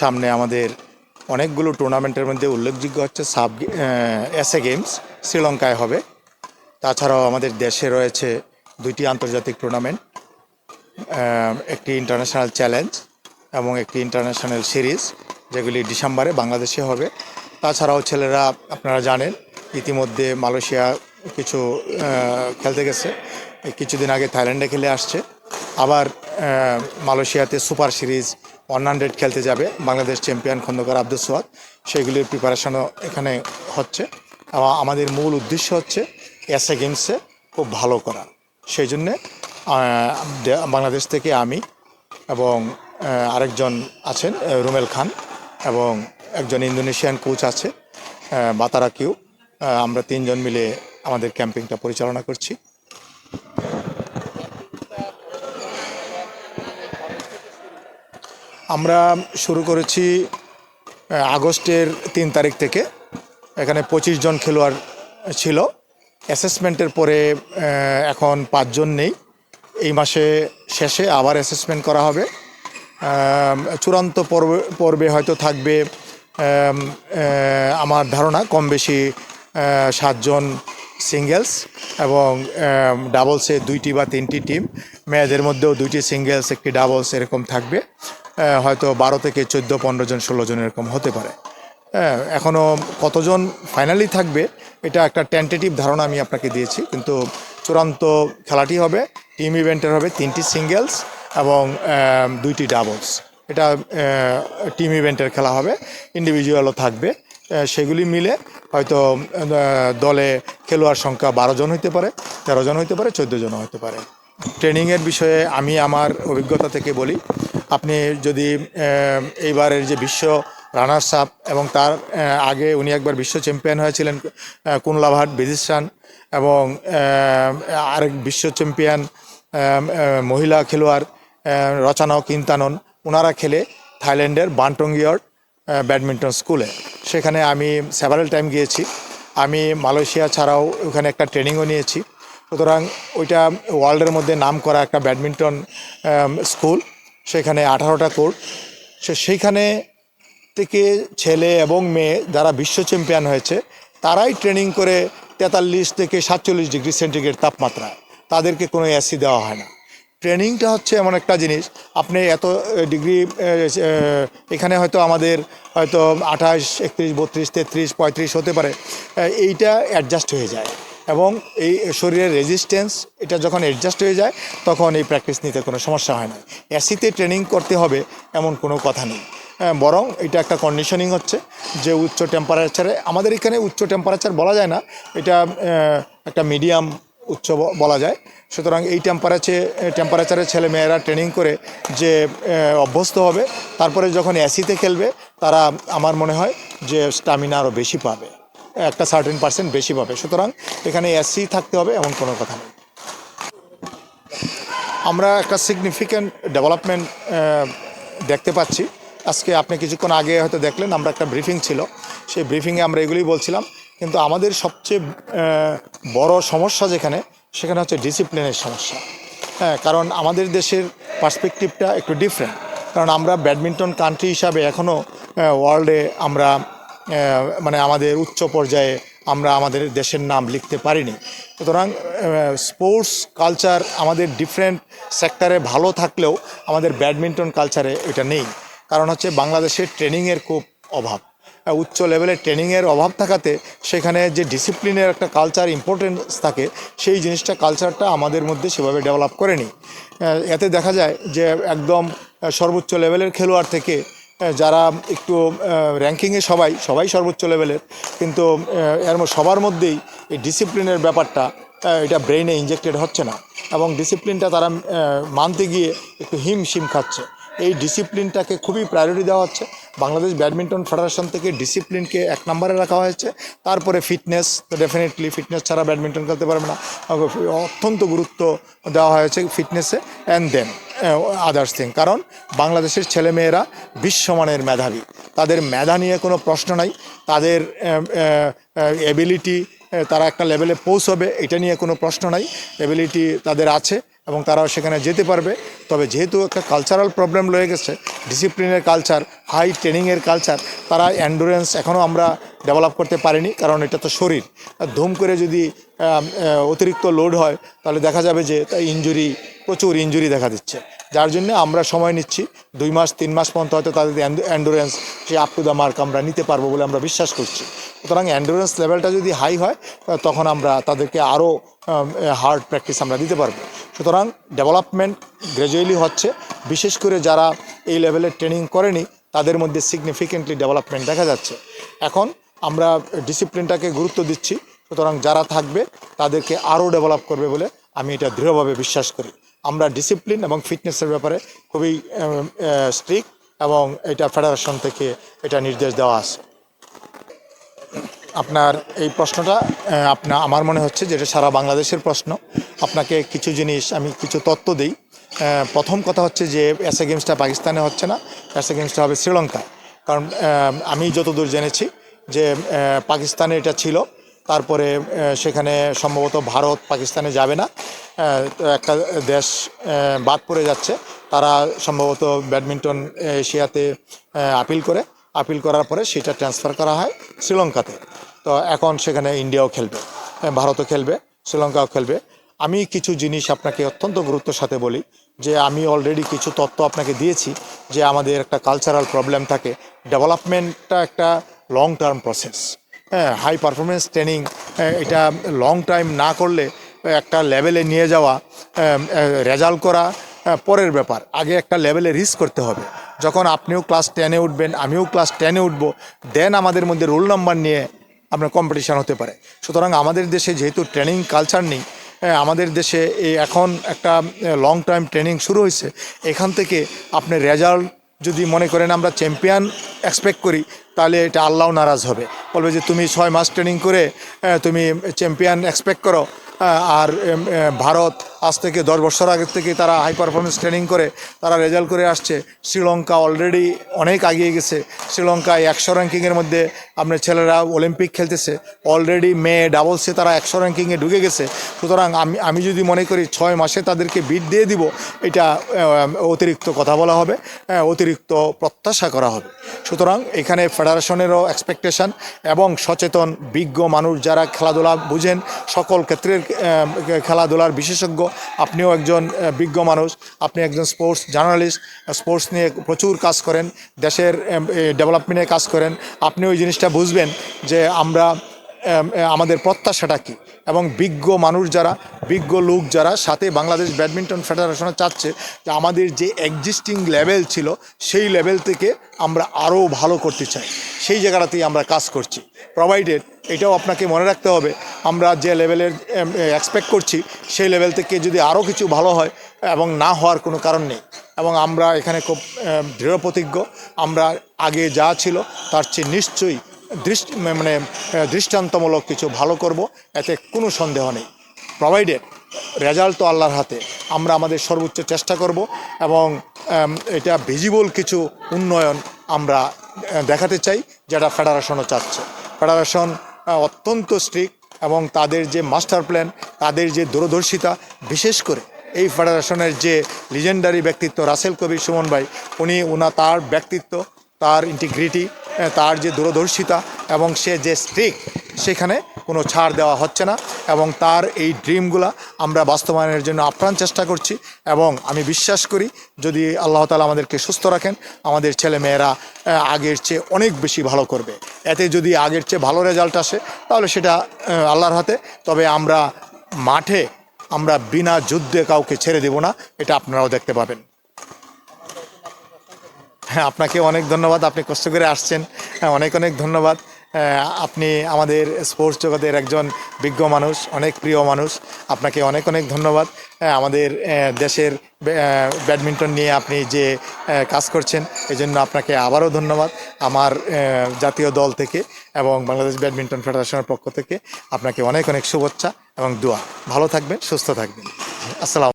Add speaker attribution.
Speaker 1: সামনে আমাদের অনেকগুলো টুর্নামেন্টের মধ্যে উল্লেখযোগ্য হচ্ছে সাব এসএ গেমস শ্রীলঙ্কায় হবে। তাছাড়াও আমাদের দেশে রয়েছে দুইটি আন্তর্জাতিক টুর্নামেন্ট একটি ইন্টারন্যাশনাল চ্যালেঞ্জ এবং একটি ইন্টারন্যাশনাল সিরিজ যেগুলি ডিসেম্বরে বাংলাদেশে হবে। তাছাড়াও ছেলেরা, আপনারা জানেন, ইতিমধ্যে মালয়েশিয়া কিছু খেলতে গেছে। কিছুদিন আগে থাইল্যান্ডে খেলে আসছে। আবার মালয়েশিয়াতে সুপার সিরিজ ওয়ান হান্ড্রেড খেলতে যাবে বাংলাদেশ চ্যাম্পিয়ন খন্দকার আব্দুল সোয়াদ সেগুলির প্রিপারেশনও এখানে হচ্ছে। এবং আমাদের মূল উদ্দেশ্য হচ্ছে এসএ গেমসে খুব ভালো করা। সেই জন্যে বাংলাদেশ থেকে আমি এবং আরেকজন আছেন রুমেল খান এবং একজন ইন্দোনেশিয়ান কোচ আছে বাতারা কিউ আমরা তিনজন মিলে আমাদের ক্যাম্পিংটা পরিচালনা করছি। আমরা শুরু করেছি আগস্টের তিন তারিখ থেকে। এখানে পঁচিশ জন খেলোয়াড় ছিল। অ্যাসেসমেন্টের পরে এখন পাঁচজন নেই। এই মাসে শেষে আবার অ্যাসেসমেন্ট করা হবে। চূড়ান্ত পর্বে পর্বে হয়তো থাকবে আমার ধারণা, কম বেশি সাতজন সিঙ্গেলস এবং ডাবলসে দুইটি বা তিনটি টিম মেয়েদের মধ্যেও দুইটি সিঙ্গেলস একটি ডাবলস এরকম থাকবে। হয়তো বারো থেকে চোদ্দ, পনেরো জন, ষোলো জন এরকম হতে পারে। হ্যাঁ এখনও কতজন ফাইনালি থাকবে, এটা একটা টেন্টেটিভ ধারণা আমি আপনাকে দিয়েছি, কিন্তু চূড়ান্ত খেলাটি হবে টিম ইভেন্টের হবে তিনটি সিঙ্গেলস এবং দুইটি ডাবলস এটা টিম ইভেন্টের খেলা হবে ইন্ডিভিজুয়ালও থাকবে। সেগুলি মিলে হয়তো দলে খেলোয়াড় সংখ্যা বারো জন হইতে পারে, তেরো জন হইতে পারে, চোদ্দ জন হতে পারে। ট্রেনিংয়ের বিষয়ে আমি আমার অভিজ্ঞতা থেকে বলি আপনি যদি এইবারের যে বিশ্ব রানার্স আপ এবং তার আগে উনি একবার বিশ্ব চ্যাম্পিয়ন হয়েছিলেন কুনলাভাট বেজিস্তান এবং আরেক বিশ্ব চ্যাম্পিয়ন মহিলা খেলোয়াড় রচনা কিন্তানন ওনারা খেলে থাইল্যান্ডের বান্টঙ্গিয়র ব্যাডমিন্টন স্কুলে। সেখানে আমি সেভারেল টাইম গিয়েছি। আমি মালয়েশিয়া ছাড়াও ওখানে একটা ট্রেনিংও নিয়েছি। সুতরাং ওইটা ওয়ার্ল্ডের মধ্যে নাম করা একটা ব্যাডমিন্টন স্কুল সেখানে আঠারোটা কোর্ট সে সেইখানে থেকে ছেলে এবং মেয়ে যারা বিশ্ব চ্যাম্পিয়ন হয়েছে, তারাই ট্রেনিং করে তেতাল্লিশ থেকে সাতচল্লিশ ডিগ্রি সেন্টিগ্রেড তাপমাত্রায়। তাদেরকে কোনো এসি দেওয়া হয় না। ট্রেনিংটা হচ্ছে এমন একটা জিনিস, আপনি এত ডিগ্রি এখানে হয়তো আমাদের হয়তো আঠাশ, একত্রিশ, বত্রিশ, তেত্রিশ, পঁয়ত্রিশ হতে পারে এইটা অ্যাডজাস্ট হয়ে যায়। এবং এই শরীরের রেজিস্ট্যান্স এটা যখন অ্যাডজাস্ট হয়ে যায়, তখন এই প্র্যাকটিস নিতে কোনো সমস্যা হয় না। অ্যাসিতে ট্রেনিং করতে হবে এমন কোনো কথা নেই। বরং এটা একটা কন্ডিশনিং হচ্ছে যে উচ্চ টেম্পারেচারে আমাদের এখানে উচ্চ টেম্পারেচার বলা যায় না, এটা একটা মিডিয়াম উচ্চ বলা যায়। সুতরাং এই টেম্পারেচারে ছেলে মেয়েরা ট্রেনিং করে যে অভ্যস্ত হবে, তারপরে যখন অ্যাসিতে খেলবে, তারা, আমার মনে হয় যে স্টামিনা আরও বেশি পাবে। একটা সার্টেন পার্সেন্ট বেশি পাবে। সুতরাং এখানে এসি থাকতে হবে এমন কোনো কথা নেই। আমরা একটা সিগনিফিক্যান্ট ডেভেলপমেন্ট দেখতে পাচ্ছি। আজকে আপনি কিছুক্ষণ আগে হয়তো দেখলেন, আমরা একটা ব্রিফিং ছিল। সেই ব্রিফিংয়ে আমরা এগুলোই বলছিলাম। কিন্তু আমাদের সবচেয়ে বড় সমস্যা যেখানে, সেখানে হচ্ছে ডিসিপ্লিনের সমস্যা। হ্যাঁ কারণ আমাদের দেশের পার্সপেক্টিভটা একটু ডিফারেন্ট কারণ আমরা ব্যাডমিন্টন কান্ট্রি হিসাবে এখনও ওয়ার্ল্ডে আমরা মানে আমাদের উচ্চ পর্যায়ে আমরা আমাদের দেশের নাম লিখতে পারিনি। সুতরাং স্পোর্টস কালচার আমাদের ডিফারেন্ট সেক্টরে ভালো থাকলেও আমাদের ব্যাডমিন্টন কালচারে এটা নেই। কারণ হচ্ছে বাংলাদেশের ট্রেনিংয়ের খুব অভাব। উচ্চ লেভেলের ট্রেনিংয়ের অভাব থাকাতে সেখানে যে ডিসিপ্লিনের একটা কালচার ইম্পর্টেন্স থাকে, সেই জিনিসটা কালচারটা আমাদের মধ্যে সেভাবে ডেভেলপ করেনি। এতে দেখা যায় যে একদম সর্বোচ্চ লেভেলের খেলোয়াড় থেকে যারা একটু র্যাঙ্কিংয়ে সবাই সবাই সর্বোচ্চ লেভেলের কিন্তু এর সবার মধ্যেই এই ডিসিপ্লিনের ব্যাপারটা এটা ব্রেইনে ইনজেক্টেড হচ্ছে না। এবং ডিসিপ্লিনটা তারা মানতে গিয়ে একটু হিমশিম খাচ্ছে। এই ডিসিপ্লিনটাকে খুবই প্রায়োরিটি দেওয়া হচ্ছে। বাংলাদেশ ব্যাডমিন্টন ফেডারেশন থেকে ডিসিপ্লিনকে এক নম্বরে রাখা হয়েছে। তারপরে ফিটনেস তো ডেফিনেটলি ফিটনেস ছাড়া ব্যাডমিন্টন খেলতে পারবে না। অত্যন্ত গুরুত্ব দেওয়া হয়েছে ফিটনেসে অ্যান্ড দেন আদার্স থিং কারণ বাংলাদেশের ছেলেমেয়েরা বিশ্বমানের মেধাবী। তাদের মেধা নিয়ে কোনো প্রশ্ন নাই। তাদের এবিলিটি তারা একটা লেভেলে পৌঁছবে, এটা নিয়ে কোনো প্রশ্ন নাই। এবিলিটি তাদের আছে। এবং তারাও সেখানে যেতে পারবে। তবে যেহেতু একটা কালচারাল প্রবলেম রয়ে গেছে ডিসিপ্লিনের কালচার হাই ট্রেনিংয়ের কালচার তারা অ্যান্ডুরেন্স এখনও আমরা ডেভেলপ করতে পারিনি, কারণ এটা তো শরীর। ধুম করে যদি অতিরিক্ত লোড হয়, তাহলে দেখা যাবে যে তা ইঞ্জুরি প্রচুর ইঞ্জুরি দেখা দিচ্ছে। যার জন্য আমরা সময় নিচ্ছি, দুই মাস, তিন মাস পর্যন্ত হয়তো তাদের অ্যান্ডুরেন্স সে আপ টু দ্য মার্ক আমরা নিতে পারব বলে আমরা বিশ্বাস করছি। সুতরাং অ্যান্ডুরেন্স লেভেলটা যদি হাই হয় তখন আমরা তাদেরকে আরও হার্ড প্র্যাকটিস আমরা দিতে পারব। সুতরাং ডেভেলপমেন্ট গ্র্যাজুয়ালি হচ্ছে। বিশেষ করে যারা এই লেভেলের ট্রেনিং করেনি, তাদের মধ্যে সিগনিফিকেন্টলি ডেভেলপমেন্ট দেখা যাচ্ছে। এখন আমরা ডিসিপ্লিনটাকে গুরুত্ব দিচ্ছি। সুতরাং যারা থাকবে, তাদেরকে আরও ডেভেলপ করবে বলে আমি এটা দৃঢ়ভাবে বিশ্বাস করি। আমরা ডিসিপ্লিন এবং ফিটনেসের ব্যাপারে খুবই স্ট্রিক্ট এবং এটা ফেডারেশন থেকে এটা নির্দেশ দেওয়া আছে। আপনার এই প্রশ্নটা আপনার আমার মনে হচ্ছে যেটা সারা বাংলাদেশের প্রশ্ন। আপনাকে কিছু জিনিস, আমি কিছু তত্ত্ব দিই। প্রথম কথা হচ্ছে যে এসএ গেমসটা পাকিস্তানে হচ্ছে না এসএ গেমসটা হবে শ্রীলঙ্কায়। কারণ আমি যতদূর জেনেছি যে পাকিস্তানে এটা ছিল, তারপরে সেখানে সম্ভবত ভারত পাকিস্তানে যাবে না। একটা দেশ বাদ পড়ে যাচ্ছে। তারা সম্ভবত ব্যাডমিন্টন এশিয়াতে আপিল করে। আপিল করার পরে সেটা ট্রান্সফার করা হয় শ্রীলঙ্কাতে। তো এখন সেখানে ইন্ডিয়াও খেলবে আহ, ভারতও খেলবে শ্রীলঙ্কাও খেলবে। আমি কিছু জিনিস আপনাকে অত্যন্ত গুরুত্বের সাথে বলি যে আমি অলরেডি কিছু তথ্য আপনাকে দিয়েছি যে আমাদের একটা কালচারাল প্রবলেম থাকে ডেভেলপমেন্টটা একটা লং টার্ম প্রসেস হ্যাঁ হাই পারফরমেন্স ট্রেনিং এটা লং টাইম না করলে একটা লেভেলে নিয়ে যাওয়া রেজাল্ট করা পরের ব্যাপার। আগে একটা লেভেলে রিস্ক করতে হবে। যখন আপনিও ক্লাস টেনে উঠবেন আমিও ক্লাস টেনে উঠবো দেন আমাদের মধ্যে রোল নাম্বার নিয়ে আপনার কম্পিটিশান হতে পারে। সুতরাং আমাদের দেশে যেহেতু ট্রেনিং কালচার নেই হ্যাঁ, আমাদের দেশে এই এখন একটা লং টাইম ট্রেনিং শুরু হয়েছে এখান থেকে আপনি রেজাল্ট যদি মনে করেন আমরা চ্যাম্পিয়ন এক্সপেক্ট করি তাহলে এটা আল্লাহ নারাজ হবে। বলবে যে তুমি ছয় মাস ট্রেনিং করে তুমি চ্যাম্পিয়ন এক্সপেক্ট করো আর ভারত আজ থেকে দশ বছর আগে থেকে তারা হাই পারফরমেন্স ট্রেনিং করে, তারা রেজাল্ট করে আসছে। শ্রীলঙ্কা অলরেডি অনেক এগিয়ে গেছে। শ্রীলঙ্কায় একশো র্যাঙ্কিংয়ের মধ্যে আপনার ছেলেরা অলিম্পিক খেলতেছে। অলরেডি মেয়ে ডাবলসে তারা একশো র্যাঙ্কিংয়ে ঢুকে গেছে। সুতরাং আমি আমি যদি মনে করি ছয় মাসে তাদেরকে বিট দিয়ে দিব, এটা অতিরিক্ত কথা বলা হবে অতিরিক্ত প্রত্যাশা করা হবে। সুতরাং এখানে ফেডারেশনেরও এক্সপেকটেশন এবং সচেতন, বিজ্ঞ মানুষ যারা খেলাধুলা বুঝেন, সকল ক্ষেত্রের খেলাধুলার বিশেষজ্ঞ আপনিও একজন বিজ্ঞ মানুষ, আপনি একজন স্পোর্টস জার্নালিস্ট স্পোর্টস নিয়ে প্রচুর কাজ করেন, দেশের ডেভেলপমেন্টে কাজ করেন আপনি ওই জিনিসটা বুঝবেন যে আমরা আমাদের প্রত্যাশাটা কী? এবং বিজ্ঞ মানুষ যারা, বিজ্ঞ লোক যারা সাথে বাংলাদেশ ব্যাডমিন্টন ফেডারেশনে চাচ্ছে যে আমাদের যে এক্সিস্টিং লেভেল ছিল, সেই লেভেল থেকে আমরা আরও ভালো করতে চাই। সেই জায়গাটাতেই আমরা কাজ করছি। প্রোভাইডেড এটাও আপনাকে মনে রাখতে হবে, আমরা যে লেভেলের এক্সপেক্ট করছি, সেই লেভেল থেকে যদি আরও কিছু ভালো হয় এবং না হওয়ার কোনো কারণ নেই। এবং আমরা এখানে খুব দৃঢ় প্রতিজ্ঞ আমরা আগে যা ছিল তার চেয়ে নিশ্চয়ই দৃষ্টি মানে দৃষ্টান্তমূলক কিছু ভালো করব, এতে কোনো সন্দেহ নেই। প্রোভাইডেড রেজাল্ট তো আল্লাহর হাতে, আমরা আমাদের সর্বোচ্চ চেষ্টা করব এবং এটা ভিজিবল কিছু উন্নয়ন আমরা দেখাতে চাই, যেটা ফেডারেশনও চাচ্ছে। ফেডারেশন অত্যন্ত স্ট্রিক্ট এবং তাদের যে মাস্টার প্ল্যান তাদের যে দূরদর্শিতা, বিশেষ করে এই ফেডারেশনের যে লিজেন্ডারি ব্যক্তিত্ব রাসেল কবির সুমন ভাই, উনি ওনা তার ব্যক্তিত্ব তার ইন্টিগ্রিটি তার যে দূরদর্শিতা এবং সে যে স্ট্রিক সেখানে কোনো ছাড় দেওয়া হচ্ছে না এবং তার এই ড্রিমগুলা আমরা বাস্তবায়নের জন্য আপ্রাণ চেষ্টা করছি এবং আমি বিশ্বাস করি যদি আল্লাহ তালা আমাদেরকে সুস্থ রাখেন, আমাদের ছেলে মেয়েরা আগের চেয়ে অনেক বেশি ভালো করবে। এতে যদি আগের চেয়ে ভালো রেজাল্ট আসে, তাহলে সেটা আল্লাহর হাতে। তবে আমরা মাঠে, আমরা বিনা যুদ্ধে কাউকে ছেড়ে দেব না, এটা আপনারাও দেখতে পাবেন। হ্যাঁ আপনাকে অনেক ধন্যবাদ আপনি কষ্ট করে আসছেন। হ্যাঁ, অনেক অনেক ধন্যবাদ। আপনি আমাদের স্পোর্টস জগতের একজন বিজ্ঞ মানুষ অনেক প্রিয় মানুষ। আপনাকে অনেক অনেক ধন্যবাদ। আমাদের দেশের ব্য- ব্যাডমিন্টন নিয়ে আপনি যে কাজ করছেন এই জন্য আপনাকে আবারও ধন্যবাদ। আমার জাতীয় দল থেকে এবং বাংলাদেশ ব্যাডমিন্টন ফেডারেশনের পক্ষ থেকে আপনাকে অনেক অনেক শুভেচ্ছা এবং দোয়া। ভালো থাকবেন সুস্থ থাকবেন। আসসালাম